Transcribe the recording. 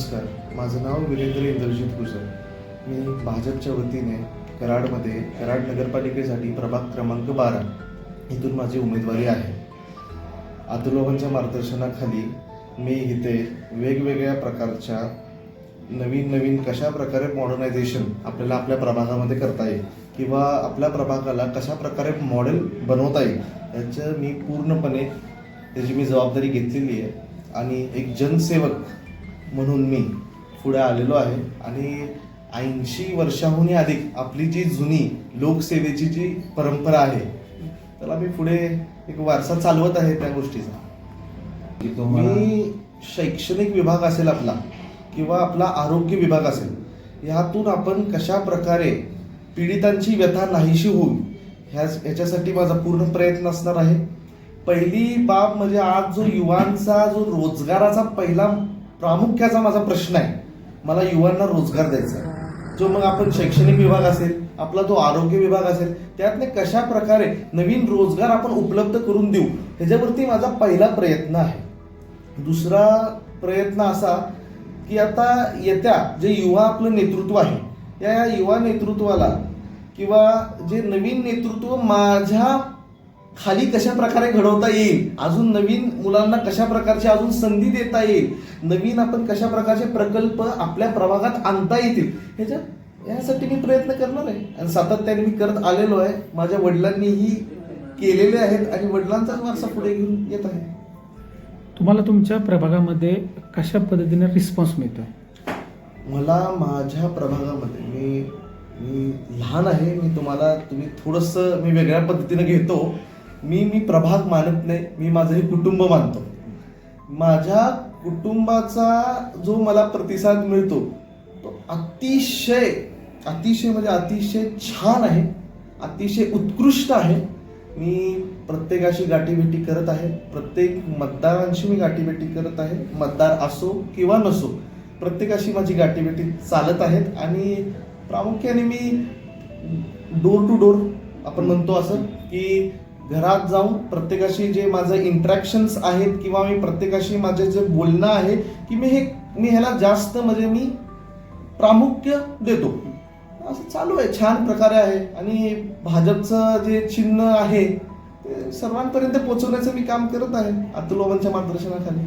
नमस्कार. माझं नाव वीरेंद्र इंद्रजित गुजर. मी भाजपच्या वतीने कराडमध्ये कराड नगरपालिकेसाठी प्रभाग क्रमांक बारा इथून माझी उमेदवारी आहे. अतुलोकांच्या मार्गदर्शनाखाली मी इथे वेगवेगळ्या प्रकारच्या नवीन नवीन कशा प्रकारे मॉडर्नायझेशन आपल्याला आपल्या प्रभागामध्ये करता येईल किंवा आपल्या प्रभागाला कशा प्रकारे मॉडेल बनवता येईल याचं मी पूर्णपणे त्याची मी जबाबदारी घेतलेली आहे. आणि एक जनसेवक म्हणून मी पुढे आलेलो आहे. आणि ऐंशी वर्षाहूनही अधिक आपली जी जुनी लोकसेवेची जी परंपरा आहे त्याला मी पुढे एक वारसा चालवत आहे त्या गोष्टीचा. मी शैक्षणिक विभाग असेल आपला किंवा आपला आरोग्य विभाग असेल ह्यातून आपण कशा प्रकारे पीडितांची व्यथा नाहीशी होईल ह्या ह्याच्यासाठी माझा पूर्ण प्रयत्न असणार आहे. पहिली बाब म्हणजे आज जो युवांचा जो रोजगाराचा पहिला प्रामुख्याचा माझा प्रश्न आहे. मला युवांना रोजगार द्यायचा आहे. जो मग आपण शैक्षणिक विभाग असेल आपला जो आरोग्य विभाग असेल त्यातने कशा प्रकारे नवीन रोजगार आपण उपलब्ध करून देऊ ह्याच्यावरती माझा पहिला प्रयत्न आहे. दुसरा प्रयत्न असा की आता येत्या जे युवा आपलं नेतृत्व आहे या युवा नेतृत्वाला किंवा जे नवीन नेतृत्व माझ्या खाली कशा प्रकारे घडवता येईल? अजून नवीन मुलांना कशा प्रकारची अजून संधी देता येईल? नवीन आपण कशा प्रकारचे प्रकल्प आपल्या प्रभागात आणता येतील? ह्याच्या यासाठी मी प्रयत्न करणार आहे. आणि सातत्याने मी करत आलेलो आहे. माझ्या वडिलांनीही केलेले आहेत आणि वडिलांचाच वारसा पुढे घेऊन येत आहे. तुम्हाला तुमच्या प्रभागामध्ये कशा पद्धतीने रिस्पॉन्स मिळतो मला माझ्या प्रभागामध्ये मी मी लहान आहे. मी तुम्हाला तुम्ही थोडंसं मी वेगळ्या पद्धतीनं घेतो. मी मी प्रभाग मानत नाही मी माझं हे कुटुंब मानतो. माझ्या कुटुंबाचा जो मला प्रतिसाद मिळतो तो अतिशय अतिशय म्हणजे अतिशय छान आहे अतिशय उत्कृष्ट आहे. मी प्रत्येकाशी गाठीभेटी करत आहे प्रत्येक मतदारांशी मी गाठीभेटी करत आहे मतदार असो किंवा नसो प्रत्येकाशी माझी गाठीभेटी चालत आहेत आणि प्रामुख्याने मी डोर टू डोर आपण म्हणतो असं की घरात जाऊन प्रत्येकाशी जे माझं इंट्रॅक्शन्स आहेत किंवा मी प्रत्येकाशी माझे जे बोलणं आहे की मी हे मी ह्याला जास्त म्हणजे मी प्रामुख्य देतो. असं चालू आहे छान प्रकारे आहे. आणि भाजपचं जे चिन्ह आहे ते सर्वांपर्यंत पोहोचवण्याचं मी काम करत आहे अतुल बाबांच्या मार्गदर्शनाखाली.